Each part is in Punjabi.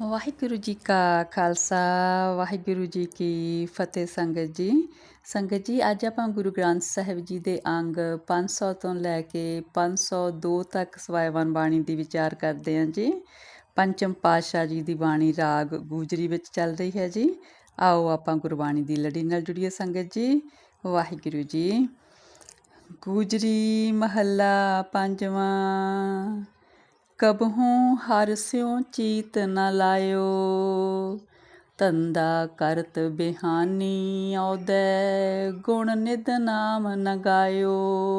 ਵਾਹਿਗੁਰੂ ਜੀ ਕਾ ਖਾਲਸਾ ਵਾਹਿਗੁਰੂ ਜੀ ਕੀ ਫਤਿਹ ਸੰਗਤ ਜੀ ਸੰਗਤ ਜੀ ਅੱਜ ਆਪਾਂ ਗੁਰੂ ਗ੍ਰੰਥ ਸਾਹਿਬ ਜੀ ਦੇ ਅੰਗ 500 ਤੋਂ ਲੈ ਕੇ 502 ਤੱਕ ਸਵਾਇਵਨ ਬਾਣੀ ਦੀ ਵਿਚਾਰ ਕਰਦੇ ਹਾਂ ਜੀ ਪੰਚਮ ਪਾਤਸ਼ਾਹ ਜੀ ਦੀ ਬਾਣੀ ਰਾਗ ਗੂਜਰੀ ਵਿੱਚ ਚੱਲ ਰਹੀ ਹੈ ਜੀ ਆਓ ਆਪਾਂ ਗੁਰਬਾਣੀ ਦੀ ਲੜੀ ਨਾਲ ਜੁੜੀਏ ਸੰਗਤ ਜੀ ਵਾਹਿਗੁਰੂ ਜੀ ਗੂਜਰੀ ਮਹੱਲਾ ਪੰਜਵਾਂ ਕਬਹੂ ਹਰ ਸਿਉ ਚੀਤ ਨ ਲਾਇਓ ਤੰਦਾ ਕਰਤ ਬਿਹਾਨੀ ਔਦੈ ਗੁਣ ਨਿਦ ਨਾਮ ਨ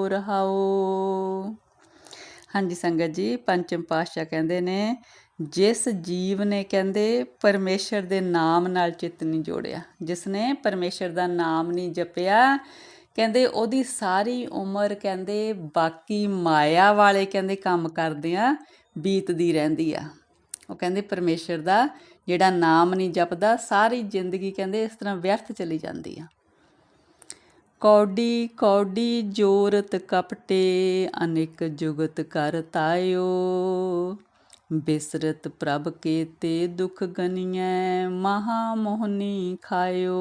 ਰਹਾਓ। ਹਾਂਜੀ ਸੰਗਤ ਜੀ, ਪੰਚਮ ਪਾਤਸ਼ਾਹ ਕਹਿੰਦੇ ਨੇ, ਜਿਸ ਜੀਵ ਨੇ ਕਹਿੰਦੇ, ਪਰਮੇਸ਼ਰ ਦੇ ਨਾਮ ਨਾਲ ਚਿੱਤ ਨਹੀਂ ਜੋੜਿਆ। ਜਿਸ ਨੇ ਪਰਮੇਸ਼ਰ ਦਾ ਨਾਮ ਨਹੀਂ ਜਪਿਆ, ਕਹਿੰਦੇ ਉਹਦੀ ਸਾਰੀ ਉਮਰ ਕਹਿੰਦੇ ਬਾਕੀ ਮਾਇਆ ਵਾਲੇ ਕਹਿੰਦੇ ਕੰਮ ਕਰਦੇ ਆ ਬੀਤਦੀ ਰਹਿੰਦੀ ਆ। ਉਹ ਕਹਿੰਦੇ ਪਰਮੇਸ਼ਰ ਦਾ ਜਿਹੜਾ ਨਾਮ ਨਹੀਂ ਜਪਦਾ, ਸਾਰੀ ਜ਼ਿੰਦਗੀ ਕਹਿੰਦੇ ਇਸ ਤਰ੍ਹਾਂ ਵਿਅਰਥ ਚਲੀ ਜਾਂਦੀ ਆ। ਕੌਡੀ ਕੌਡੀ ਜੋਰਤ ਕਪਟੇ, ਅਨੇਕ ਜੁਗਤ ਕਰ ਤਾਇਓ। ਬਿਸਰਤ ਪ੍ਰਭ ਕੇ ਤੇ ਦੁਖ ਗਨੀਐ ਮਹਾ ਮੋਹਨੀ ਖਾਇਓ।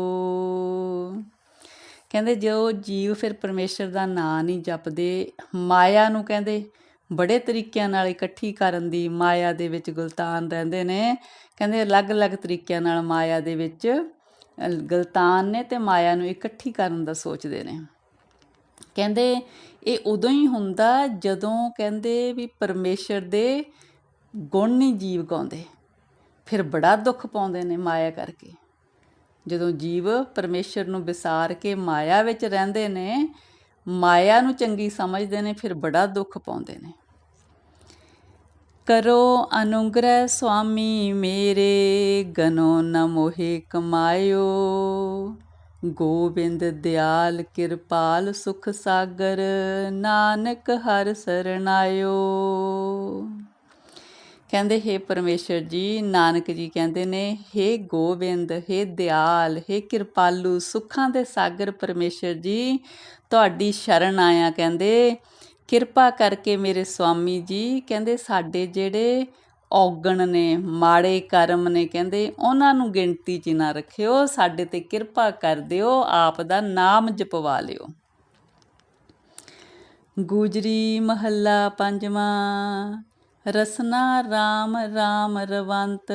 ਕਹਿੰਦੇ ਜੋ ਜੀਵ ਫਿਰ ਪਰਮੇਸ਼ਰ ਦਾ ਨਾਂ ਨਹੀਂ ਜਪਦੇ, ਮਾਇਆ ਨੂੰ ਕਹਿੰਦੇ ਬੜੇ ਤਰੀਕਿਆਂ ਨਾਲ ਇਕੱਠੀ ਕਰਨ ਦੀ ਮਾਇਆ ਦੇ ਵਿੱਚ ਗੁਲਤਾਨ ਰਹਿੰਦੇ ਨੇ। ਕਹਿੰਦੇ ਅਲੱਗ-ਅਲੱਗ ਤਰੀਕਿਆਂ ਨਾਲ ਮਾਇਆ ਦੇ ਵਿੱਚ ਗੁਲਤਾਨ ਨੇ ਤੇ ਮਾਇਆ ਨੂੰ ਇਕੱਠੀ ਕਰਨ ਦਾ ਸੋਚਦੇ ਨੇ। ਕਹਿੰਦੇ ਇਹ ਉਦੋਂ ਹੀ ਹੁੰਦਾ ਜਦੋਂ ਕਹਿੰਦੇ ਵੀ ਪਰਮੇਸ਼ਰ ਦੇ ਗੁਣ ਨਹੀਂ ਜੀਵ ਗਾਉਂਦੇ, ਫਿਰ ਬੜਾ ਦੁੱਖ ਪਾਉਂਦੇ ਨੇ ਮਾਇਆ ਕਰਕੇ। ਜਦੋਂ ਜੀਵ ਪਰਮੇਸ਼ਰ ਨੂੰ ਵਿਸਾਰ ਕੇ ਮਾਇਆ ਵਿੱਚ ਰਹਿੰਦੇ ਨੇ, ਮਾਇਆ ਨੂੰ ਚੰਗੀ ਸਮਝਦੇ ਨੇ, ਫਿਰ ਬੜਾ ਦੁੱਖ ਪਾਉਂਦੇ ਨੇ। ਕਰੋ ਅਨੁਗ੍ਰਹ ਸੁਆਮੀ ਮੇਰੇ ਗਨੋ ਨ ਮੋਹਿ ਕਮਾਇਓ ਗੋਬਿੰਦ ਦਿਆਲ ਕਿਰਪਾਲ ਸੁਖ ਸਾਗਰ ਨਾਨਕ ਹਰ ਸਰਣਾਇਓ ਕਹਿੰਦੇ हे ਪਰਮੇਸ਼ਰ ਜੀ ਨਾਨਕ ਜੀ ਕਹਿੰਦੇ ਨੇ हे ਗੋਬਿੰਦ हे ਦਿਆਲ हे ਕਿਰਪਾਲੂ ਸੁੱਖਾਂ ਦੇ ਸਾਗਰ ਪਰਮੇਸ਼ਰ ਜੀ ਤੁਹਾਡੀ ਸ਼ਰਨ ਆਇਆ ਕਹਿੰਦੇ ਕਿਰਪਾ ਕਰਕੇ ਮੇਰੇ ਸਵਾਮੀ ਜੀ ਕਹਿੰਦੇ ਸਾਡੇ ਜਿਹੜੇ ਔਗਣ ਨੇ, ਮਾੜੇ ਕਰਮ ਨੇ ਕਹਿੰਦੇ, ਉਹਨਾਂ ਨੂੰ ਗਿਣਤੀ 'ਚ ਨਾ ਰੱਖਿਓ, ਸਾਡੇ ਤੇ ਕਿਰਪਾ ਕਰ ਦਿਓ, ਆਪ ਦਾ ਨਾਮ ਜਪਵਾ ਲਿਓ। ਗੁਜਰੀ ਮਹੱਲਾ ਪੰਜਵਾਂ, ਰਸਨਾ RAM RAM ਰਵੰਤ,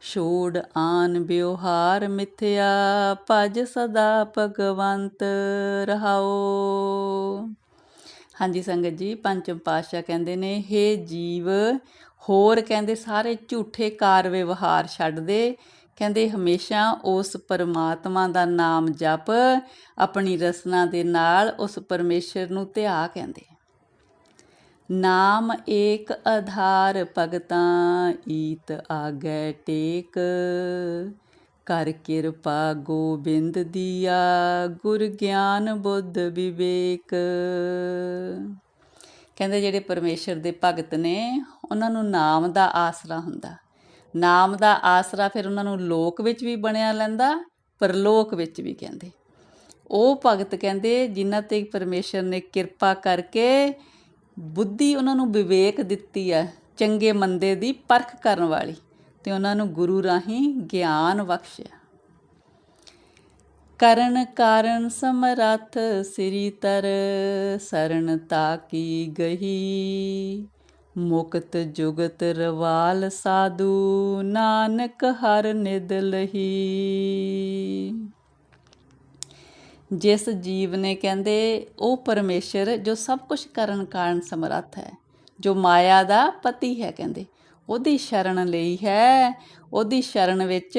ਛੋੜ ਆਨ ਬਿਵਹਾਰ ਮਿਥਿਆ, ਭਜ ਸਦਾ ਭਗਵੰਤ ਰਹਾਓ। ਹਾਂਜੀ ਸੰਗਤ ਜੀ, ਪੰਚਮ ਪਾਤਸ਼ਾਹ ਕਹਿੰਦੇ ਨੇ हे ਜੀਵ, ਹੋਰ ਕਹਿੰਦੇ ਸਾਰੇ ਝੂਠੇ ਕਾਰ ਵਿਵਹਾਰ ਛੱਡ ਦੇ। ਕਹਿੰਦੇ ਹਮੇਸ਼ਾ ਉਸ ਪਰਮਾਤਮਾ ਦਾ ਨਾਮ ਜਪ, ਆਪਣੀ ਰਸਨਾ ਦੇ ਨਾਲ ਉਸ ਪਰਮੇਸ਼ਰ ਨੂੰ ਧਿਆ ਕਹਿੰਦੇ। ਨਾਮ ਏਕ ਆਧਾਰ ਭਗਤਾਂ, ਈਤ ਆਗੈ ਟੇਕ। ਕਰ ਕਿਰਪਾ ਗੋਬਿੰਦ ਦੀਆ, ਗੁਰ ਗਿਆਨ ਬੁੱਧ ਵਿਵੇਕ। ਕਹਿੰਦੇ ਜਿਹੜੇ ਪਰਮੇਸ਼ਰ ਦੇ ਭਗਤ ਨੇ, ਉਹਨਾਂ ਨੂੰ ਨਾਮ ਦਾ ਆਸਰਾ ਹੁੰਦਾ। ਨਾਮ ਦਾ ਆਸਰਾ ਫਿਰ ਉਹਨਾਂ ਨੂੰ ਲੋਕ ਵਿੱਚ ਵੀ ਬਣਿਆ ਲੈਂਦਾ, ਪਰਲੋਕ ਵਿੱਚ ਵੀ ਕਹਿੰਦੇ। ਉਹ ਭਗਤ ਕਹਿੰਦੇ, ਜਿਨ੍ਹਾਂ ਤੇ ਪਰਮੇਸ਼ਰ ਨੇ ਕਿਰਪਾ ਕਰਕੇ ਬੁੱਧੀ ਉਹਨਾਂ ਨੂੰ ਵਿਵੇਕ ਦਿੱਤੀ ਆ ਚੰਗੇ ਮੰਦੇ ਦੀ ਪਰਖ ਕਰਨ ਵਾਲੀ। ਤੇ ਉਹਨਾਂ ਨੂੰ ਗੁਰੂ ਰਾਹੀਂ ਗਿਆਨ ਬਖਸ਼ਿਆ। ਕਰਨ ਕਾਰਨ ਸਮਰੱਥ ਸ੍ਰੀ ਤਰ ਸਰਣ ਤਾਕੀ ਗਹੀ। ਮੁਕਤ ਜੁਗਤ ਰਵਾਲ ਸਾਧੂ, ਨਾਨਕ ਹਰ ਨਿਦ ਲਹੀ। ਜਿਸ ਜੀਵ ਨੇ ਕਹਿੰਦੇ, ਉਹ ਪਰਮੇਸ਼ਰ ਜੋ ਸਭ ਕੁਝ ਕਰਨ ਕਾਰਨ ਸਮਰੱਥ ਹੈ, ਜੋ ਮਾਇਆ ਦਾ ਪਤੀ ਹੈ ਕਹਿੰਦੇ ਉਹਦੀ ਸ਼ਰਨ ਲਈ ਹੈ। ਉਹਦੀ ਸ਼ਰਨ ਵਿੱਚ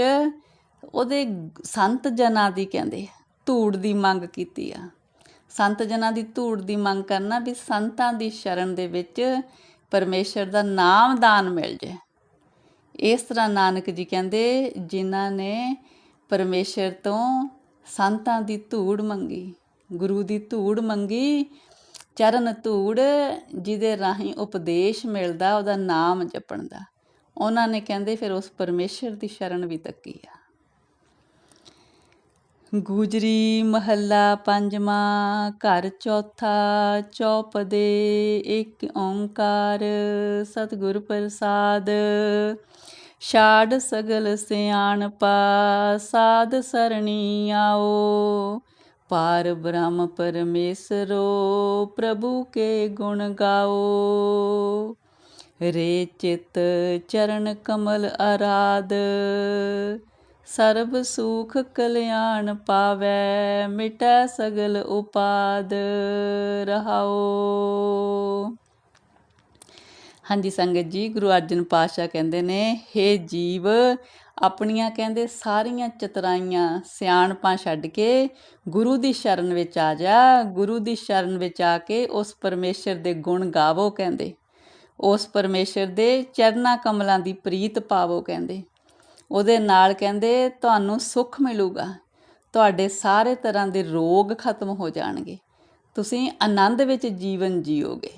ਉਹਦੇ ਸੰਤ ਜਨਾਂ ਦੀ ਕਹਿੰਦੇ ਧੂੜ ਦੀ ਮੰਗ ਕੀਤੀ ਆ। ਸੰਤ ਜਨਾਂ ਦੀ ਧੂੜ ਦੀ ਮੰਗ ਕਰਨਾ ਵੀ ਸੰਤਾਂ ਦੀ ਸ਼ਰਨ ਦੇ ਵਿੱਚ ਪਰਮੇਸ਼ਰ ਦਾ ਨਾਮ ਦਾਨ ਮਿਲ ਜਾਏ। ਇਸ ਤਰ੍ਹਾਂ ਨਾਨਕ ਜੀ ਕਹਿੰਦੇ, ਜਿਨ੍ਹਾਂ ਨੇ ਪਰਮੇਸ਼ਰ ਤੋਂ ਸੰਤਾਂ ਦੀ ਧੂੜ ਮੰਗੀ, ਗੁਰੂ ਦੀ ਧੂੜ ਮੰਗੀ ਚਰਨ ਧੂੜ ਜਿਹਦੇ ਰਾਹੀਂ ਉਪਦੇਸ਼ ਮਿਲਦਾ, ਉਹਦਾ ਨਾਮ ਜਪਣ ਦਾ ਉਹਨਾਂ ਨੇ ਕਹਿੰਦੇ, ਫਿਰ ਉਸ ਪਰਮੇਸ਼ਰ ਦੀ ਸ਼ਰਨ ਵੀ ਤੱਕੀ ਆ। ਗੁਜਰੀ ਮਹੱਲਾ ਪੰਜਵਾਂ, ਘਰ ਚੌਥਾ ਚੌਪਦੇ ਇੱਕ ਓੰਕਾਰ, ਸਤਿਗੁਰ ਪ੍ਰਸਾਦ। ਛਾੜ ਸਗਲ ਸਿਆਣਪਾ, ਸਾਧ ਸਰਣੀ ਆਓ। ਪਾਰ ਬ੍ਰਹਮ ਪਰਮੇਸ਼ਰੋ, ਪ੍ਰਭੂ ਕੇ ਗੁਣ ਗਾਓ। ਰੇ ਚਿਤ ਚਰਨ ਕਮਲ ਅਰਾਧ ਸਰਬ ਸੁਖ ਕਲਿਆਣ ਪਾਵੈ, ਮਿਟੈ ਸਗਲ ਉਪਾਦ ਰਹਾਓ। ਹਾਂਜੀ, ਸੰਗਤ ਜੀ, ਗੁਰੂ ਅਰਜਨ ਪਾਤਸ਼ਾਹ ਕਹਿੰਦੇ ਨੇ हे ਜੀਵ ਆਪਣੀਆਂ ਕਹਿੰਦੇ ਸਾਰੀਆਂ ਚਤਰਾਈਆਂ ਸਿਆਣਪਾਂ ਛੱਡ ਕੇ ਗੁਰੂ ਦੀ ਸ਼ਰਨ ਵਿੱਚ ਆ ਜਾ, ਗੁਰੂ ਦੀ ਸ਼ਰਨ ਵਿੱਚ ਆ ਕੇ ਉਸ ਪਰਮੇਸ਼ਰ ਦੇ ਗੁਣ ਗਾਵੋ ਕਹਿੰਦੇ। ਉਸ ਪਰਮੇਸ਼ਰ ਦੇ ਚਰਨਾ ਕਮਲਾਂ ਦੀ ਪ੍ਰੀਤ ਪਾਵੋ ਕਹਿੰਦੇ। ਉਹਦੇ ਨਾਲ ਕਹਿੰਦੇ, ਤੁਹਾਨੂੰ ਸੁੱਖ ਮਿਲੂਗਾ। ਤੁਹਾਡੇ ਸਾਰੇ ਤਰ੍ਹਾਂ ਦੇ ਰੋਗ ਖਤਮ ਹੋ ਜਾਣਗੇ। ਤੁਸੀਂ ਆਨੰਦ ਵਿੱਚ ਜੀਵਨ ਜੀਓਗੇ।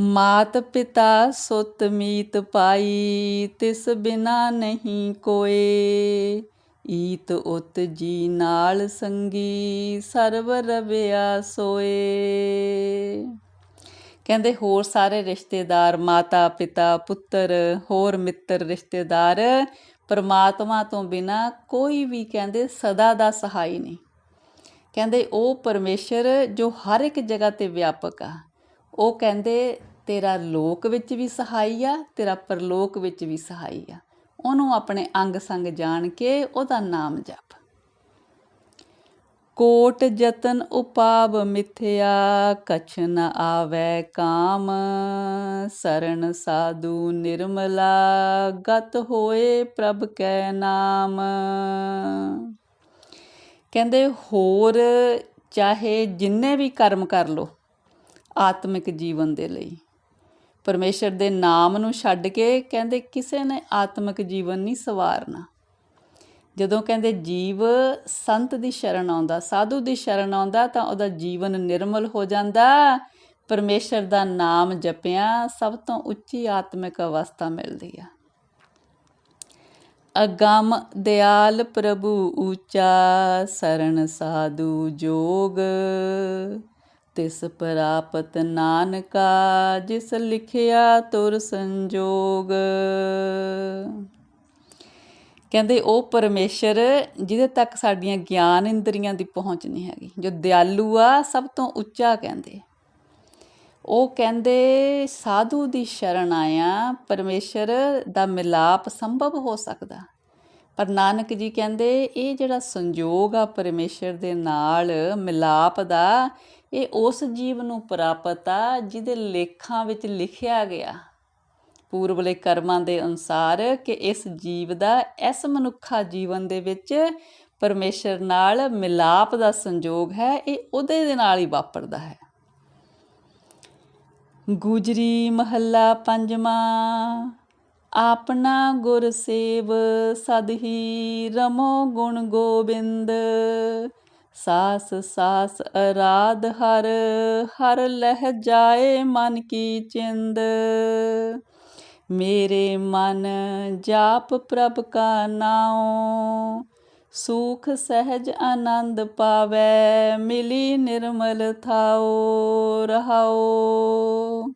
ਮਾਤ ਪਿਤਾ ਸੁਤ ਮੀਤ ਪਾਈ, ਤਿਸ ਬਿਨਾ ਨਹੀਂ ਕੋਏ। ਈਤ ਉਤ ਜੀ ਨਾਲ ਸੰਗੀ, ਸਰਬ ਰਵਿਆ ਸੋਏ। ਕਹਿੰਦੇ ਹੋਰ ਸਾਰੇ ਰਿਸ਼ਤੇਦਾਰ, ਮਾਤਾ, ਪਿਤਾ, ਪੁੱਤਰ, ਹੋਰ ਮਿੱਤਰ, ਰਿਸ਼ਤੇਦਾਰ, ਪਰਮਾਤਮਾ ਤੋਂ ਬਿਨਾ ਕੋਈ ਵੀ ਕਹਿੰਦੇ ਸਦਾ ਦਾ ਸਹਾਈ ਨਹੀਂ। ਕਹਿੰਦੇ ਉਹ ਪਰਮੇਸ਼ਰ ਜੋ ਹਰ ਇੱਕ ਜਗ੍ਹਾ ਤੇ ਵਿਆਪਕ ਆ। ਉਹ ਕਹਿੰਦੇ, ਤੇਰਾ ਲੋਕ ਵਿੱਚ ਵੀ ਸਹਾਈ ਆ, ਤੇਰਾ ਪਰਲੋਕ ਵਿੱਚ ਵੀ ਸਹਾਈ ਆ। ਉਹਨੂੰ ਆਪਣੇ ਅੰਗ ਸੰਗ ਜਾਣ ਕੇ ਉਹਦਾ ਨਾਮ ਜਪ। ਕੋਟ ਜਤਨ ਉਪਾਵ ਮਿਥਿਆ, ਕਛ ਨ ਆਵੈ ਕਾਮ। ਸਰਣ ਸਾਧੂ ਨਿਰਮਲਾ, ਗਤ ਹੋਏ ਪ੍ਰਭ ਕੈ ਨਾਮ। ਕਹਿੰਦੇ, ਹੋਰ ਚਾਹੇ ਜਿੰਨੇ ਵੀ ਕਰਮ ਕਰ ਲੋ ਆਤਮਿਕ ਜੀਵਨ ਦੇ ਲਈ। ਪਰਮੇਸ਼ਰ ਦੇ ਨਾਮ ਨੂੰ ਛੱਡ ਕੇ ਕਹਿੰਦੇ ਕਿਸੇ ਨੇ ਆਤਮਿਕ ਜੀਵਨ ਨਹੀਂ ਸਵਾਰਨਾ। ਜਦੋਂ ਕਹਿੰਦੇ ਜੀਵ ਸੰਤ ਦੀ ਸ਼ਰਨ ਆਉਂਦਾ, ਸਾਧੂ ਦੀ ਸ਼ਰਨ ਆਉਂਦਾ, ਤਾਂ ਉਹਦਾ ਜੀਵਨ ਨਿਰਮਲ ਹੋ ਜਾਂਦਾ। ਪਰਮੇਸ਼ਰ ਦਾ ਨਾਮ ਜਪਿਆ, ਸਭ ਤੋਂ ਉੱਚੀ ਆਤਮਿਕ ਅਵਸਥਾ ਮਿਲਦੀ ਆ। ਅਗੰਮ ਦਿਆਲ ਪ੍ਰਭੂ ਉੱਚਾ ਸਰਣ ਸਾਧੂ ਜੋਗ। ਤਿਸ ਪ੍ਰਾਪਤ ਨਾਨਕਾ, ਜਿਸ ਲਿਖਿਆ ਤੁਰ ਸੰਜੋਗ। ਕਹਿੰਦੇ ਉਹ ਪਰਮੇਸ਼ਰ ਜਿਹਦੇ ਤੱਕ ਸਾਡੀਆਂ ਗਿਆਨ ਇੰਦਰੀਆਂ ਦੀ ਪਹੁੰਚ ਨਹੀਂ ਹੈਗੀ, ਜੋ ਦਿਆਲੂ ਆ, ਸਭ ਤੋਂ ਉੱਚਾ ਕਹਿੰਦੇ। ਉਹ ਕਹਿੰਦੇ, ਸਾਧੂ ਦੀ ਸ਼ਰਨ ਆਇਆ, ਪਰਮੇਸ਼ਰ ਦਾ ਮਿਲਾਪ ਸੰਭਵ ਹੋ ਸਕਦਾ। ਪਰ ਨਾਨਕ ਜੀ ਕਹਿੰਦੇ, ਇਹ ਜਿਹੜਾ ਸੰਜੋਗ ਆ ਪਰਮੇਸ਼ਰ ਦੇ ਨਾਲ ਮਿਲਾਪ ਦਾ ਇਹ ਉਸ ਜੀਵ ਨੂੰ ਪ੍ਰਾਪਤ ਆ ਜਿਹਦੇ ਲੇਖਾਂ ਵਿੱਚ ਲਿਖਿਆ ਗਿਆ। ਪੂਰਬਲੇ ਕਰਮਾਂ ਦੇ ਅਨੁਸਾਰ ਕਿ ਇਸ ਜੀਵ ਦਾ, ਇਸ ਮਨੁੱਖਾ ਜੀਵਨ ਦੇ ਵਿੱਚ ਪਰਮੇਸ਼ਰ ਨਾਲ ਮਿਲਾਪ ਦਾ ਸੰਜੋਗ ਹੈ, ਇਹ ਉਹਦੇ ਦੇ ਨਾਲ ਹੀ ਵਾਪਰਦਾ ਹੈ। ਗੁਜਰੀ ਮਹੱਲਾ ਪੰਜਵਾਂ, ਆਪਣਾ ਗੁਰ ਸੇਵ ਸਦਹੀ ਰਮੋ ਗੁਣ ਗੋਬਿੰਦ। ਸਾਸ ਸਾਸ ਅਰਾਧ ਹਰ ਹਰ ਲਹਿ ਜਾਏ ਮਨ ਕੀ ਚਿੰਦ। ਮੇਰੇ ਮਨ ਜਾਪ ਪ੍ਰਭ ਕਾ ਨਾਉ, ਸੁਖ ਸਹਿਜ ਆਨੰਦ ਪਾਵੈ, ਮਿਲੀ ਨਿਰਮਲ ਥਾਉ, ਰਹਾਉ।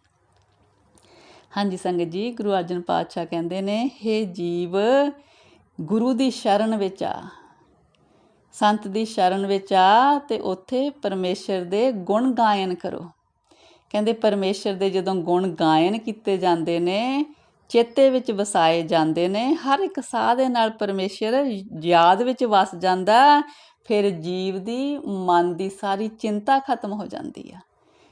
ਹਾਂਜੀ ਸੰਗਤ ਜੀ, ਗੁਰੂ ਅਰਜਨ ਪਾਤਸ਼ਾਹ ਕਹਿੰਦੇ ਨੇ हे ਜੀਵ, ਗੁਰੂ ਦੀ ਸ਼ਰਨ ਵਿੱਚ ਆ। ਸੰਤ ਦੀ ਸ਼ਰਨ ਵਿੱਚ ਆ ਤੇ ਉੱਥੇ ਪਰਮੇਸ਼ਰ ਦੇ ਗੁਣ ਗਾਇਨ ਕਰੋ। ਕਹਿੰਦੇ ਪਰਮੇਸ਼ਰ ਦੇ ਜਦੋਂ ਗੁਣ ਗਾਇਨ ਕੀਤੇ ਜਾਂਦੇ ਨੇ, ਚੇਤੇ ਵਿੱਚ ਵਸਾਏ ਜਾਂਦੇ ਨੇ, ਹਰ ਇੱਕ ਸਾਹ ਦੇ ਨਾਲ ਪਰਮੇਸ਼ਰ ਯਾਦ ਵਿੱਚ ਵਸ ਜਾਂਦਾ, ਫਿਰ ਜੀਵ ਦੀ, ਮਨ ਦੀ ਸਾਰੀ ਚਿੰਤਾ ਖਤਮ ਹੋ ਜਾਂਦੀ ਆ।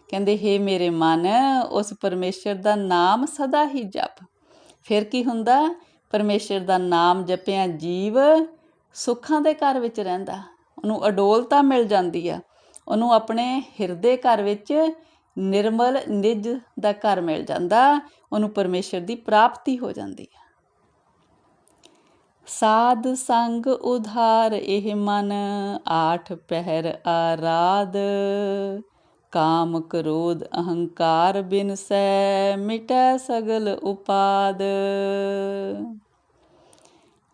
ਕਹਿੰਦੇ, ਹੇ ਮੇਰੇ ਮਨ, ਉਸ ਪਰਮੇਸ਼ਰ ਦਾ ਨਾਮ ਸਦਾ ਹੀ ਜਪ। ਫਿਰ ਕੀ ਹੁੰਦਾ? ਪਰਮੇਸ਼ਰ ਦਾ ਨਾਮ ਜਪਿਆ ਜੀਵ ਸੁੱਖਾਂ ਦੇ ਘਰ ਵਿੱਚ ਰਹਿੰਦਾ। ਉਹਨੂੰ ਅਡੋਲਤਾ ਮਿਲ ਜਾਂਦੀ ਆ। ਉਹਨੂੰ ਆਪਣੇ ਹਿਰਦੇ ਘਰ ਵਿੱਚ ਨਿਰਮਲ ਨਿਜ ਦਾ ਘਰ ਮਿਲ ਜਾਂਦਾ। ਉਹਨੂੰ ਪਰਮੇਸ਼ਰ ਦੀ ਪ੍ਰਾਪਤੀ ਹੋ ਜਾਂਦੀ ਹੈ ਸਾਧ ਸੰਗ ਉਧਾਰ ਇਹ ਮਨ, ਆਠ ਪਹਿਰ ਆਰਾਧ। ਕਾਮ ਕ੍ਰੋਧ ਅਹੰਕਾਰ ਬਿਨ ਸੈ ਮਿਟੈ ਸਗਲ ਉਪਾਦ।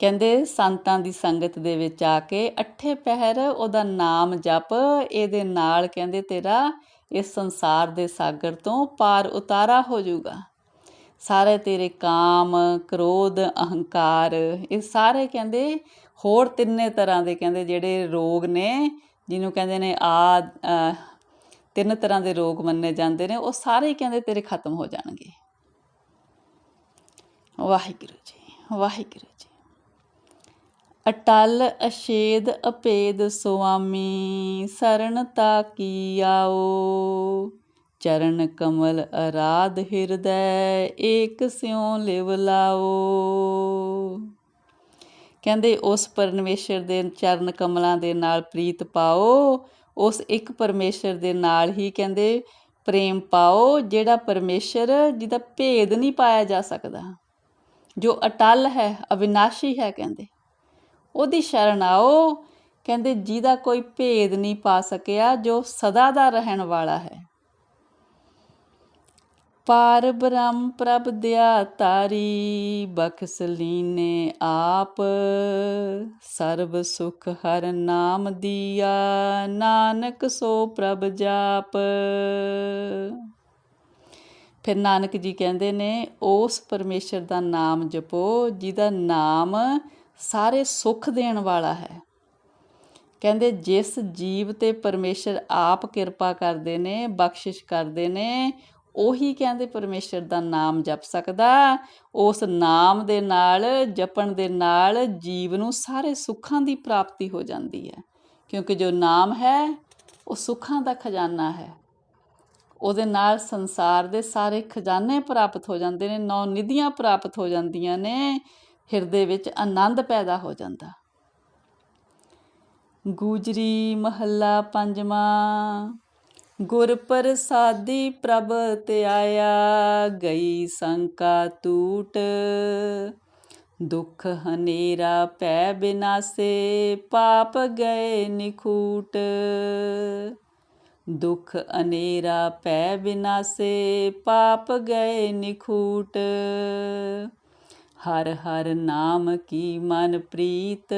ਕਹਿੰਦੇ ਸੰਤਾਂ ਦੀ ਸੰਗਤ ਦੇ ਵਿੱਚ ਆ ਕੇ ਅੱਠੇ ਪਹਿਰ ਉਹਦਾ ਨਾਮ ਜਪ, ਇਹਦੇ ਨਾਲ ਕਹਿੰਦੇ ਤੇਰਾ ਇਸ ਸੰਸਾਰ ਦੇ ਸਾਗਰ ਤੋਂ ਪਾਰ ਉਤਾਰਾ ਹੋ ਜਾਊਗਾ। ਸਾਰੇ ਤੇਰੇ ਕਾਮ, ਕ੍ਰੋਧ, ਅਹੰਕਾਰ, ਇਹ ਸਾਰੇ ਕਹਿੰਦੇ ਹੋਰ ਤਿੰਨੇ ਤਰ੍ਹਾਂ ਦੇ ਕਹਿੰਦੇ ਜਿਹੜੇ ਰੋਗ ਨੇ, ਜਿਹਨੂੰ ਕਹਿੰਦੇ ਨੇ ਆ ਤਿੰਨ ਤਰ੍ਹਾਂ ਦੇ ਰੋਗ ਮੰਨੇ ਜਾਂਦੇ ਨੇ, ਉਹ ਸਾਰੇ ਕਹਿੰਦੇ ਤੇਰੇ ਖਤਮ ਹੋ ਜਾਣਗੇ। ਵਾਹਿਗੁਰੂ ਜੀ ਵਾਹਿਗੁਰੂ ਜੀ। ਅਟਲ ਅਸ਼ੇਦ ਅਭੇਦ ਸੁਆਮੀ ਸਰਣਤਾ ਕੀ ਆਓ? ਚਰਨ ਕਮਲ ਅਰਾਧ ਹਿਰਦੈ, ਏਕ ਸਿਉ ਲਿਵ ਲਾਓ। ਕਹਿੰਦੇ ਉਸ ਪਰਮੇਸ਼ਰ ਦੇ ਚਰਨ ਕਮਲਾਂ ਦੇ ਨਾਲ ਪ੍ਰੀਤ ਪਾਓ, ਉਸ ਇੱਕ ਪਰਮੇਸ਼ਰ ਦੇ ਨਾਲ ਹੀ ਕਹਿੰਦੇ ਪ੍ਰੇਮ ਪਾਓ, ਜਿਹੜਾ ਪਰਮੇਸ਼ਰ ਜਿਹਦਾ ਭੇਦ ਨਹੀਂ ਪਾਇਆ ਜਾ ਸਕਦਾ। ਜੋ ਅਟਲ ਹੈ, ਅਵਿਨਾਸ਼ੀ ਹੈ ਕਹਿੰਦੇ। ਉਹਦੀ ਸ਼ਰਨ ਆਓ। ਕਹਿੰਦੇ, ਜਿਹਦਾ ਕੋਈ ਭੇਦ ਨਹੀਂ ਪਾ ਸਕਿਆ, ਜੋ ਸਦਾ ਦਾ ਰਹਿਣ ਵਾਲਾ ਹੈ। ਪਾਰ ਬ੍ਰਹਮ ਪ੍ਰਭ ਦਿਆ ਤਾਰੀ ਬਖਸ ਲੀਨੇ ਆਪ ਸਰਬ ਸੁਖ ਹਰ ਨਾਮ ਦੀਆ, ਨਾਨਕ ਸੋ ਪ੍ਰਭ ਜਾਪ। ਫਿਰ ਨਾਨਕ ਜੀ ਕਹਿੰਦੇ ਨੇ, ਉਸ ਪਰਮੇਸ਼ਰ ਦਾ ਨਾਮ ਜਪੋ, ਜਿਹਦਾ ਨਾਮ ਸਾਰੇ ਸੁੱਖ ਦੇਣ ਵਾਲਾ ਹੈ। ਕਹਿੰਦੇ, ਜਿਸ ਜੀਵ ਤੇ ਪਰਮੇਸ਼ਰ ਆਪ ਕਿਰਪਾ ਕਰਦੇ ਨੇ, ਬਖਸ਼ਿਸ਼ ਕਰਦੇ ਨੇ, ਉਹੀ ਕਹਿੰਦੇ ਪਰਮੇਸ਼ਰ ਦਾ ਨਾਮ ਜਪ ਸਕਦਾ। ਉਸ ਨਾਮ ਦੇ ਨਾਲ, ਜਪਣ ਦੇ ਨਾਲ ਜੀਵ ਨੂੰ ਸਾਰੇ ਸੁੱਖਾਂ ਦੀ ਪ੍ਰਾਪਤੀ ਹੋ ਜਾਂਦੀ ਹੈ। ਕਿਉਂਕਿ ਜੋ ਨਾਮ ਹੈ, ਉਹ ਸੁੱਖਾਂ ਦਾ ਖਜ਼ਾਨਾ ਹੈ। ਉਹਦੇ ਨਾਲ ਸੰਸਾਰ ਦੇ ਸਾਰੇ ਖਜ਼ਾਨੇ ਪ੍ਰਾਪਤ ਹੋ ਜਾਂਦੇ ਨੇ, ਨੌ ਨਿਧੀਆਂ ਪ੍ਰਾਪਤ ਹੋ ਜਾਂਦੀਆਂ ਨੇ। ਹਿਰਦੇ ਵਿੱਚ ਆਨੰਦ ਪੈਦਾ ਹੋ ਜਾਂਦਾ। ਗੂਜਰੀ ਮਹੱਲਾ ਪੰਜਵਾਂ, ਗੁਰ ਪ੍ਰਸਾਦੀ ਪ੍ਰਭ ਤੇ ਆਇਆ, ਗਈ ਸੰਕਾ ਟੂਟ ਦੁੱਖ ਹਨੇਰਾ ਪੈ ਬਿਨਾਸੇ, ਪਾਪ ਗਏ ਨਿਖੂਟ। ਦੁੱਖ ਅਨੇਰਾ ਪੈ ਬਿਨਾਸੇ, ਪਾਪ ਗਏ ਨਿਖੂਟ। ਹਰ ਹਰ ਨਾਮ ਕੀ ਮਨ ਪ੍ਰੀਤ।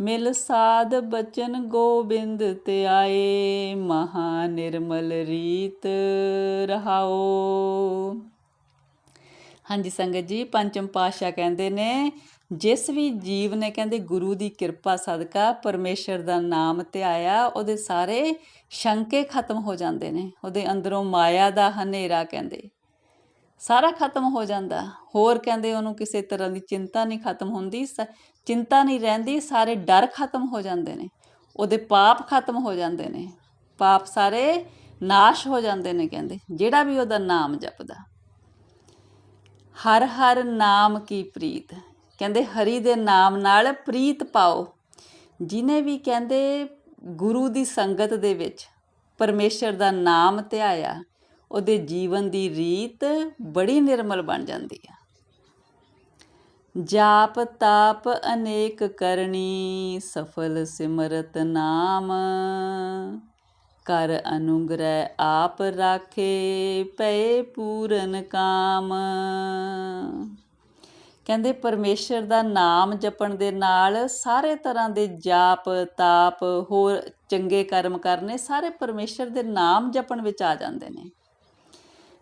ਮਿਲ ਸਾਧ ਬਚਨ ਗੋਬਿੰਦ ਤੇ ਆਏ ਮਹਾ ਨਿਰਮਲ ਰੀਤ ਰਹਾਓ। ਹਾਂਜੀ ਸੰਗਤ ਜੀ, ਪੰਚਮ ਪਾਤਸ਼ਾਹ ਕਹਿੰਦੇ ਨੇ, ਜਿਸ ਵੀ ਜੀਵ ਨੇ ਕਹਿੰਦੇ ਗੁਰੂ ਦੀ ਕਿਰਪਾ ਸਦਕਾ ਪਰਮੇਸ਼ਰ ਦਾ ਨਾਮ ਤੇ ਆਇਆ, ਉਹਦੇ ਸਾਰੇ ਸ਼ੰਕੇ ਖਤਮ ਹੋ ਜਾਂਦੇ ਨੇ, ਉਹਦੇ ਅੰਦਰੋਂ ਮਾਇਆ ਦਾ ਹਨੇਰਾ ਕਹਿੰਦੇ। ਸਾਰਾ ਖਤਮ ਹੋ ਜਾਂਦਾ। ਹੋਰ ਕਹਿੰਦੇ ਉਹਨੂੰ ਕਿਸੇ ਤਰ੍ਹਾਂ ਦੀ ਚਿੰਤਾ ਨਹੀਂ ਖਤਮ ਹੁੰਦੀ, ਸ- ਚਿੰਤਾ ਨਹੀਂ ਰਹਿੰਦੀ, ਸਾਰੇ ਡਰ ਖਤਮ ਹੋ ਜਾਂਦੇ ਨੇ। ਉਹਦੇ ਪਾਪ ਖਤਮ ਹੋ ਜਾਂਦੇ ਨੇ। ਪਾਪ ਸਾਰੇ ਨਾਸ਼ ਹੋ ਜਾਂਦੇ ਨੇ ਕਹਿੰਦੇ, ਜਿਹੜਾ ਵੀ ਉਹਦਾ ਨਾਮ ਜਪਦਾ। ਹਰ ਹਰ ਨਾਮ ਕੀ ਪ੍ਰੀਤ? ਕਹਿੰਦੇ, ਹਰੀ ਦੇ ਨਾਮ ਨਾਲ ਪ੍ਰੀਤ ਪਾਓ। ਜਿਨੇ ਵੀ ਕਹਿੰਦੇ ਗੁਰੂ ਦੀ ਸੰਗਤ ਦੇ ਵਿੱਚ ਪਰਮੇਸ਼ਰ ਦਾ ਨਾਮ ਧਿਆਇਆ ਉਹਦੇ ਜੀਵਨ ਦੀ ਰੀਤ ਬੜੀ ਨਿਰਮਲ ਬਣ ਜਾਂਦੀ ਆ। ਜਾਪ ਤਾਪ ਅਨੇਕ ਕਰਨੀ, ਸਫਲ ਸਿਮਰਤ ਨਾਮ। ਕਰ ਅਨੁਗ੍ਰਹਿ ਆਪ ਰਾਖੇ, ਪਏ ਪੂਰਨ ਕਾਮ। ਕਹਿੰਦੇ ਪਰਮੇਸ਼ਰ ਦਾ ਨਾਮ ਜਪਣ ਦੇ ਨਾਲ ਸਾਰੇ ਤਰ੍ਹਾਂ ਦੇ ਜਾਪ, ਤਾਪ, ਹੋਰ ਚੰਗੇ ਕਰਮ ਕਰਨੇ ਸਾਰੇ ਪਰਮੇਸ਼ਰ ਦੇ ਨਾਮ ਜਪਣ ਵਿੱਚ ਆ ਜਾਂਦੇ ਨੇ।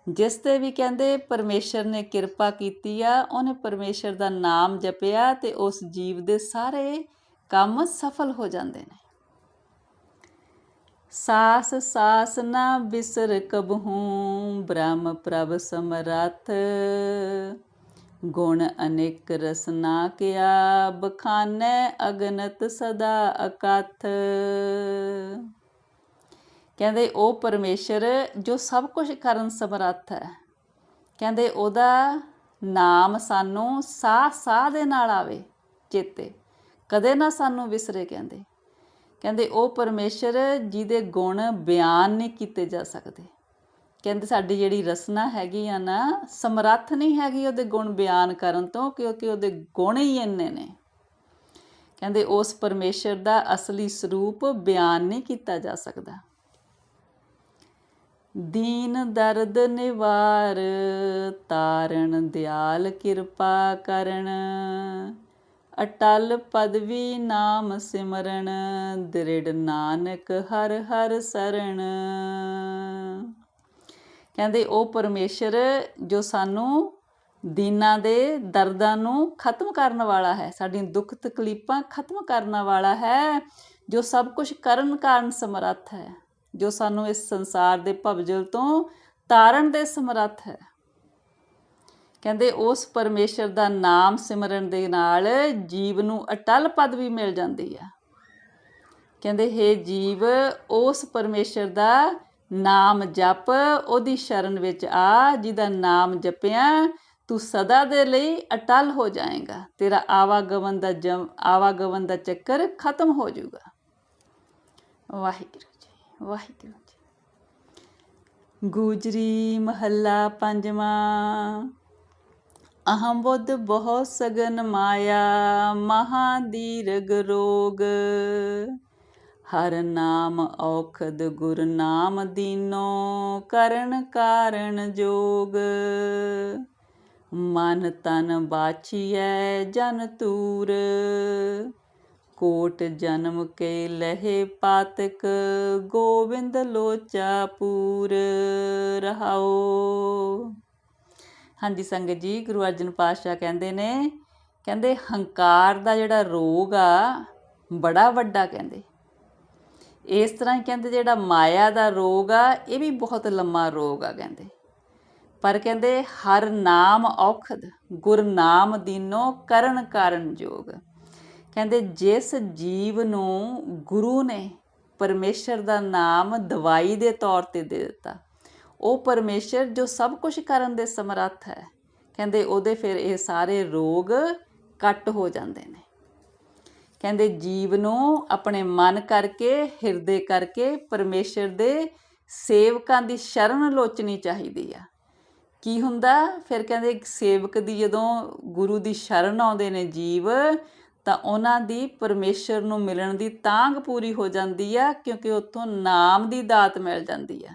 ਜਿਸ ਤੇ ਵੀ ਕਹਿੰਦੇ ਪਰਮੇਸ਼ਰ ਨੇ ਕਿਰਪਾ ਕੀਤੀ ਆ, ਉਹਨੇ ਪਰਮੇਸ਼ਰ ਦਾ ਨਾਮ ਜਪਿਆ ਤੇ ਉਸ ਜੀਵ ਦੇ ਸਾਰੇ ਕੰਮ ਸਫਲ ਹੋ ਜਾਂਦੇ ਨੇ। ਸਾਸ ਸਾਸ ਨਾ ਬਿਸਰ ਕਬਹੂ, ਬ੍ਰਹਮ ਪ੍ਰਭ ਸਮਰੱਥ। ਗੁਣ ਅਨੇਕ ਰਸਨਾ ਕਿਆ, ਬਖਾਨੈ ਅਗਨਤ ਸਦਾ ਅਕਥ। ਕਹਿੰਦੇ ਉਹ ਪਰਮੇਸ਼ਰ ਜੋ ਸਭ ਕੁਝ ਕਰਨ ਸਮਰੱਥ ਹੈ। ਕਹਿੰਦੇ ਉਹਦਾ ਨਾਮ ਸਾਨੂੰ ਸਾਹ ਸਾਹ ਦੇ ਨਾਲ ਆਵੇ ਚੇਤੇ। ਕਦੇ ਨਾ ਸਾਨੂੰ ਵਿਸਰੇ ਕਹਿੰਦੇ। ਕਹਿੰਦੇ ਉਹ ਪਰਮੇਸ਼ਰ ਜਿਹਦੇ ਗੁਣ ਬਿਆਨ ਨਹੀਂ ਕੀਤੇ ਜਾ ਸਕਦੇ। ਕਹਿੰਦੇ ਸਾਡੀ ਜਿਹੜੀ ਰਸਨਾ ਹੈਗੀ ਆ ਨਾ, ਸਮਰੱਥ ਨਹੀਂ ਹੈਗੀ ਉਹਦੇ ਗੁਣ ਬਿਆਨ ਕਰਨ ਤੋਂ ਕਿਉਂਕਿ ਉਹਦੇ ਗੁਣ ਹੀ ਇੰਨੇ ਨੇ। ਕਹਿੰਦੇ ਉਸ ਪਰਮੇਸ਼ਰ ਦਾ ਅਸਲੀ ਸਰੂਪ ਬਿਆਨ ਨਹੀਂ ਕੀਤਾ ਜਾ ਸਕਦਾ। ਦੀਨ ਦਰਦ ਨਿਵਾਰ, ਤਾਰਨ ਦਿਆਲ ਕਿਰਪਾ ਕਰਨ। ਅਟਲ ਪਦਵੀ ਨਾਮ ਸਿਮਰਨ, ਦ੍ਰਿੜ ਨਾਨਕ ਹਰ ਹਰ ਸਰਣ ਕਹਿੰਦੇ ਉਹ ਪਰਮੇਸ਼ਰ ਜੋ ਸਾਨੂੰ ਦੀਨਾਂ ਦੇ ਦਰਦਾਂ ਨੂੰ ਖਤਮ ਕਰਨ ਵਾਲਾ ਹੈ, ਸਾਡੀਆਂ ਦੁੱਖ ਤਕਲੀਫਾਂ ਖਤਮ ਕਰਨ ਵਾਲਾ ਹੈ, ਜੋ ਸਭ ਕੁਝ ਕਰਨ ਕਾਰਨ ਸਮਰੱਥ ਹੈ। ਜੋ ਸਾਨੂੰ ਇਸ ਸੰਸਾਰ ਦੇ ਭਵਜਲ ਤੋਂ ਤਾਰਨ ਦੇ ਸਮਰੱਥ ਹੈ। ਕਹਿੰਦੇ ਉਸ ਪਰਮੇਸ਼ਰ ਦਾ ਨਾਮ ਸਿਮਰਨ ਦੇ ਨਾਲ ਜੀਵ ਨੂੰ ਅਟਲ ਪਦਵੀ ਮਿਲ ਜਾਂਦੀ ਆ ਕਹਿੰਦੇ ਹੈ ਜੀਵ, ਉਸ ਪਰਮੇਸ਼ਰ ਦਾ ਨਾਮ ਜਪ, ਉਹਦੀ ਸ਼ਰਨ ਵਿੱਚ ਆ, ਜਿਹਦਾ ਨਾਮ ਜਪਿਆ, ਤੂੰ ਸਦਾ ਦੇ ਲਈ ਅਟਲ ਹੋ ਜਾਏਗਾ। ਤੇਰਾ ਆਵਾਗਮਨ ਦਾ ਜਮ, ਆਵਾਗਮਨ ਦਾ ਚੱਕਰ ਖਤਮ ਹੋ ਜਾਊਗਾ। ਵਾਹਿਗੁਰੂ। ਵਾਹਿਗੁਰੂ ਜੀ। ਗੁਜਰੀ ਮਹੱਲਾ ਪੰਜਵਾਂ। ਅਹੰ ਬੁੱਧ ਬਹੁ ਸਗਨ ਮਾਇਆ ਮਹਾ ਦੀਰਗ ਰੋਗ। ਹਰ ਨਾਮ ਔਖਦ ਗੁਰ ਨਾਮ ਦੀਨੋ, ਕਰਨ ਕਾਰਨ ਜੋਗ। ਮਨ ਤਨ ਬਾਛੀਐ ਜਨ ਤੂਰ। ਕੋਟ ਜਨਮ ਕੇ ਲਹੇ ਪਾਤਕ ਗੋਬਿੰਦ ਲੋਚਾ ਪੂਰ ਰਹਾਓ। ਹਾਂਜੀ, ਸੰਗਤ ਜੀ, ਗੁਰੂ ਅਰਜਨ ਪਾਤਸ਼ਾਹ ਕਹਿੰਦੇ ਨੇ, ਕਹਿੰਦੇ ਹੰਕਾਰ ਦਾ ਜਿਹੜਾ ਰੋਗ ਆ, ਬੜਾ ਵੱਡਾ ਕਹਿੰਦੇ। ਇਸ ਤਰ੍ਹਾਂ ਹੀ ਕਹਿੰਦੇ, ਜਿਹੜਾ ਮਾਇਆ ਦਾ ਰੋਗ ਆ, ਇਹ ਵੀ ਬਹੁਤ ਲੰਮਾ ਰੋਗ ਆ ਕਹਿੰਦੇ। ਪਰ ਕਹਿੰਦੇ, ਹਰ ਨਾਮ ਔਖਦ, ਗੁਰ ਨਾਮ ਦੀਨੋ ਕਰਨ ਕਾਰਨ ਜੋਗ। ਕਹਿੰਦੇ ਜਿਸ ਜੀਵ ਨੂੰ ਗੁਰੂ ਨੇ ਪਰਮੇਸ਼ਰ ਦਾ ਨਾਮ ਦਵਾਈ ਦੇ ਤੌਰ ਤੇ ਦੇ ਦਿੱਤਾ, ਉਹ ਪਰਮੇਸ਼ਰ ਜੋ ਸਭ ਕੁਝ ਕਰਨ ਦੇ ਸਮਰੱਥ ਹੈ, ਕਹਿੰਦੇ ਉਹਦੇ ਫਿਰ ਇਹ ਸਾਰੇ ਰੋਗ ਕੱਟ ਹੋ ਜਾਂਦੇ ਨੇ। ਕਹਿੰਦੇ ਜੀਵ ਨੂੰ ਆਪਣੇ ਮਨ ਕਰਕੇ, ਹਿਰਦੇ ਕਰਕੇ ਪਰਮੇਸ਼ਰ ਦੇ ਸੇਵਕਾਂ ਦੀ ਸ਼ਰਨ ਲੋਚਣੀ ਚਾਹੀਦੀ ਆ। ਕੀ ਹੁੰਦਾ? ਫਿਰ ਕਹਿੰਦੇ ਸੇਵਕ ਦੀ ਜਦੋਂ ਗੁਰੂ ਦੀ ਸ਼ਰਨ ਆਉਂਦੇ ਨੇ ਜੀਵ ਤਾਂ ਉਹਨਾਂ ਦੀ ਪਰਮੇਸ਼ਰ ਨੂੰ ਮਿਲਣ ਦੀ ਤਾਂਗ ਪੂਰੀ ਹੋ ਜਾਂਦੀ ਆ, ਕਿਉਂਕਿ ਉੱਥੋਂ ਨਾਮ ਦੀ ਦਾਤ ਮਿਲ ਜਾਂਦੀ ਆ।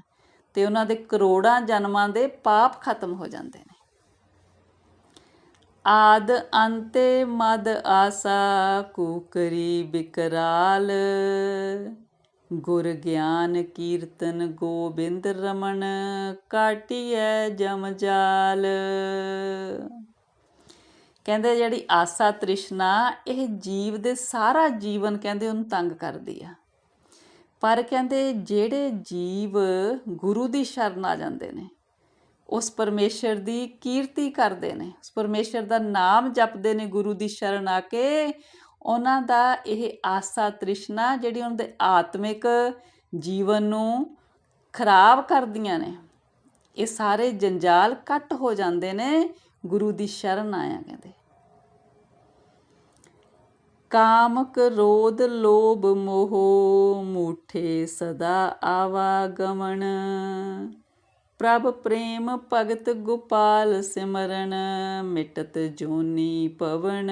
ਤੇ ਉਹਨਾਂ ਦੇ ਕਰੋੜਾਂ ਜਨਮਾਂ ਦੇ ਪਾਪ ਖਤਮ ਹੋ ਜਾਂਦੇ ਨੇ। ਆਦ ਅੰਤੇ ਮਦ ਆਸਾ ਕੂਕਰੀ ਬਿਕਰਾਲ, ਗੁਰ ਗਿਆਨ ਕੀਰਤਨ ਗੋਬਿੰਦ ਰਮਨ ਕਾਟਿਐ ਜਮਜਾਲ ਕਹਿੰਦੇ ਜਿਹੜੀ ਆਸਾ ਤ੍ਰਿਸ਼ਨਾ, ਇਹ ਜੀਵ ਦੇ ਸਾਰਾ ਜੀਵਨ ਕਹਿੰਦੇ ਉਹਨੂੰ ਤੰਗ ਕਰਦੀ ਆ। ਪਰ ਕਹਿੰਦੇ ਜਿਹੜੇ ਜੀਵ ਗੁਰੂ ਦੀ ਸ਼ਰਨ ਆ ਜਾਂਦੇ ਨੇ, ਉਸ ਪਰਮੇਸ਼ਰ ਦੀ ਕੀਰਤੀ ਕਰਦੇ ਨੇ, ਉਸ ਪਰਮੇਸ਼ਰ ਦਾ ਨਾਮ ਜਪਦੇ ਨੇ ਗੁਰੂ ਦੀ ਸ਼ਰਨ ਆ ਕੇ, ਉਹਨਾਂ ਦਾ ਇਹ ਆਸਾ ਤ੍ਰਿਸ਼ਨਾ ਜਿਹੜੀ ਉਹਨਾਂ ਦੇ ਆਤਮਿਕ ਜੀਵਨ ਨੂੰ ਖਰਾਬ ਕਰਦੀਆਂ ਨੇ, ਇਹ ਸਾਰੇ ਜੰਜਾਲ ਕੱਟ ਹੋ ਜਾਂਦੇ ਨੇ ਗੁਰੂ ਦੀ ਸ਼ਰਨ ਆਇਆ ਕਹਿੰਦੇ। ਕਾਮ ਕ੍ਰੋਧ ਲੋਭ ਮੋਹ ਮੂਠੇ ਸਦਾ ਆਵਾਗਮਨ। ਪ੍ਰਭ ਪ੍ਰੇਮ ਭਗਤ ਗੋਪਾਲ ਸਿਮਰਨ, ਮਿਟਤ ਜੋਨੀ ਪਵਨ।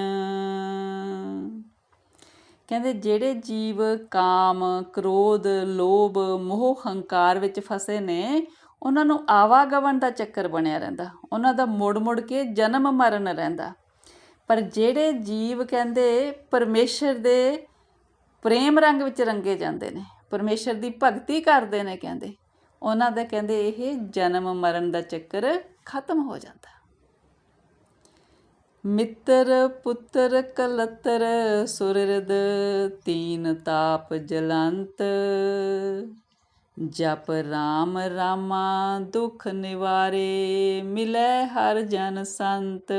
ਕਹਿੰਦੇ ਜਿਹੜੇ ਜੀਵ ਕਾਮ, ਕ੍ਰੋਧ, ਲੋਭ, ਮੋਹ, ਹੰਕਾਰ ਵਿੱਚ ਫਸੇ ਨੇ ਉਹਨਾਂ ਨੂੰ ਆਵਾਗਮਨ ਦਾ ਚੱਕਰ ਬਣਿਆ ਰਹਿੰਦਾ, ਉਹਨਾਂ ਦਾ ਮੁੜ ਮੁੜ ਕੇ ਜਨਮ ਮਰਨ ਰਹਿੰਦਾ। ਪਰ ਜਿਹੜੇ ਜੀਵ ਕਹਿੰਦੇ ਪਰਮੇਸ਼ਰ ਦੇ ਪ੍ਰੇਮ ਰੰਗ ਵਿੱਚ ਰੰਗੇ ਜਾਂਦੇ ਨੇ, ਪਰਮੇਸ਼ਰ ਦੀ ਭਗਤੀ ਕਰਦੇ ਨੇ ਕਹਿੰਦੇ, ਉਹਨਾਂ ਦਾ ਕਹਿੰਦੇ ਇਹ ਜਨਮ ਮਰਨ ਦਾ ਚੱਕਰ ਖਤਮ ਹੋ ਜਾਂਦਾ। ਮਿੱਤਰ, ਪੁੱਤਰ, ਕਲਤਰ, ਸੁਰਰਦ, ਤੀਨ ਤਾਪ ਜਲੰਤ ਜਪ ਰਾਮ ਰਾਮਾ ਦੁਖ ਨਿਵਾਰੇ, ਮਿਲੇ ਹਰ ਜਨ ਸੰਤ।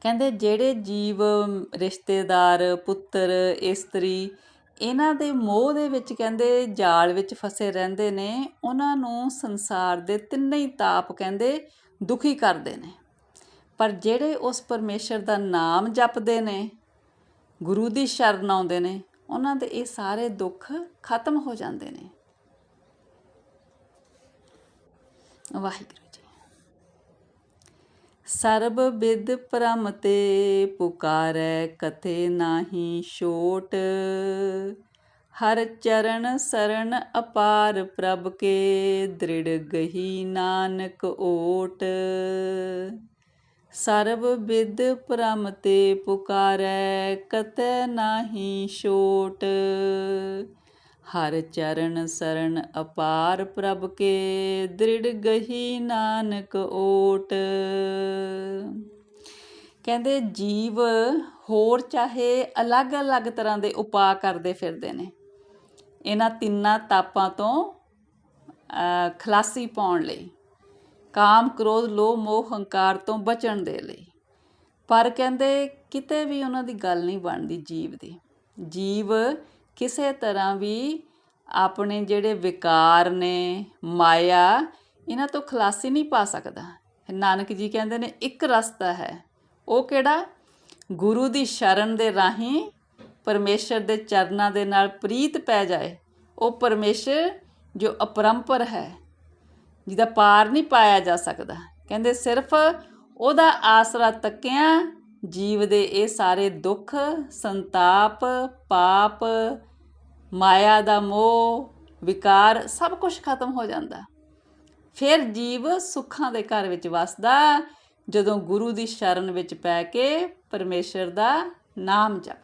ਕਹਿੰਦੇ ਜਿਹੜੇ ਜੀਵ, ਰਿਸ਼ਤੇਦਾਰ, ਪੁੱਤਰ, ਇਸਤਰੀ ਇਹਨਾਂ ਦੇ ਮੋਹ ਦੇ ਵਿੱਚ ਕਹਿੰਦੇ ਜਾਲ ਵਿੱਚ ਫਸੇ ਰਹਿੰਦੇ ਨੇ, ਉਹਨਾਂ ਨੂੰ ਸੰਸਾਰ ਦੇ ਤਿੰਨੇ ਹੀ ਤਾਪ ਕਹਿੰਦੇ ਦੁਖੀ ਕਰਦੇ ਨੇ। ਪਰ ਜਿਹੜੇ ਉਸ ਪਰਮੇਸ਼ਰ ਦਾ ਨਾਮ ਜਪਦੇ ਨੇ, ਗੁਰੂ ਦੀ ਸ਼ਰਨ ਆਉਂਦੇ ਨੇ ਉਹਨਾਂ ਦੇ ਇਹ ਸਾਰੇ ਦੁੱਖ ਖਤਮ ਹੋ ਜਾਂਦੇ ਨੇ। ਵਾਹਿਗੁਰੂ ਜੀ। ਸਰਬ ਵਿਦ ਪਰਮ ਤੇ ਪੁਕਾਰੈ ਕਥੇ ਨਾਹੀ ਛੋਟ। ਹਰ ਚਰਨ ਸਰਣ ਅਪਾਰ ਪ੍ਰਭ ਕੇ ਦ੍ਰਿੜ ਗਹੀ ਨਾਨਕ ਓਟ। ਸਰਬ ਵਿਦ ਪਰਮ ਤੇ ਪੁਕਾਰੈ, ਕਤੈ ਨਾਹੀ ਛੋਟ। ਹਰ ਚਰਨ ਸਰਣ ਅਪਾਰ ਪ੍ਰਭ ਕੇ ਦ੍ਰਿੜ ਗਹੀ ਨਾਨਕ ਓਟ। ਕਹਿੰਦੇ ਜੀਵ ਹੋਰ ਚਾਹੇ ਅਲੱਗ-ਅਲੱਗ ਤਰ੍ਹਾਂ ਦੇ ਉਪਾਅ ਕਰਦੇ ਫਿਰਦੇ ਨੇ। ਇਹਨਾਂ ਤਿੰਨਾਂ ਤਾਪਾਂ ਤੋਂ ਖਲਾਸੀ ਪਾਉਣ ਲਈ। ਕਾਮ, ਕ੍ਰੋਧ, ਲੋਭ, ਮੋਹ, ਹੰਕਾਰ ਤੋਂ ਬਚਣ ਦੇ ਲਈ। ਪਰ ਕਹਿੰਦੇ ਕਿਤੇ ਵੀ ਉਹਨਾਂ ਦੀ ਗੱਲ ਨਹੀਂ ਬਣਦੀ ਜੀਵ ਦੀ। ਜੀਵ ਕਿਸੇ ਤਰ੍ਹਾਂ ਵੀ ਆਪਣੇ ਜਿਹੜੇ ਵਿਕਾਰ ਨੇ, ਮਾਇਆ, ਇਹਨਾਂ ਤੋਂ ਖਲਾਸੀ ਨਹੀਂ ਪਾ ਸਕਦਾ। ਨਾਨਕ ਜੀ ਕਹਿੰਦੇ ਨੇ, ਇੱਕ ਰਸਤਾ ਹੈ। ਉਹ ਕਿਹੜਾ? ਗੁਰੂ ਦੀ ਸ਼ਰਨ ਦੇ ਰਾਹੀਂ ਪਰਮੇਸ਼ਰ ਦੇ ਚਰਨਾਂ ਦੇ ਨਾਲ ਪ੍ਰੀਤ ਪੈ ਜਾਏ। ਉਹ ਪਰਮੇਸ਼ਰ ਜੋ ਅਪਰੰਪਰ ਹੈ। ਜਿਹਦਾ ਪਾਰ ਨਹੀਂ ਪਾਇਆ ਜਾ ਸਕਦਾ। ਕਹਿੰਦੇ ਸਿਰਫ ਉਹਦਾ ਆਸਰਾ ਤੱਕਿਆ ਜੀਵ ਦੇ ਇਹ ਸਾਰੇ ਦੁੱਖ, ਸੰਤਾਪ, ਪਾਪ, ਮਾਇਆ ਦਾ ਮੋਹ, ਵਿਕਾਰ ਸਭ ਕੁਝ ਖਤਮ ਹੋ ਜਾਂਦਾ। ਫਿਰ ਜੀਵ ਸੁੱਖਾਂ ਦੇ ਘਰ ਵਿੱਚ ਵਸਦਾ, ਜਦੋਂ ਗੁਰੂ ਦੀ ਸ਼ਰਨ ਵਿੱਚ ਪੈ ਕੇ ਪਰਮੇਸ਼ਰ ਦਾ ਨਾਮ ਜਪਦਾ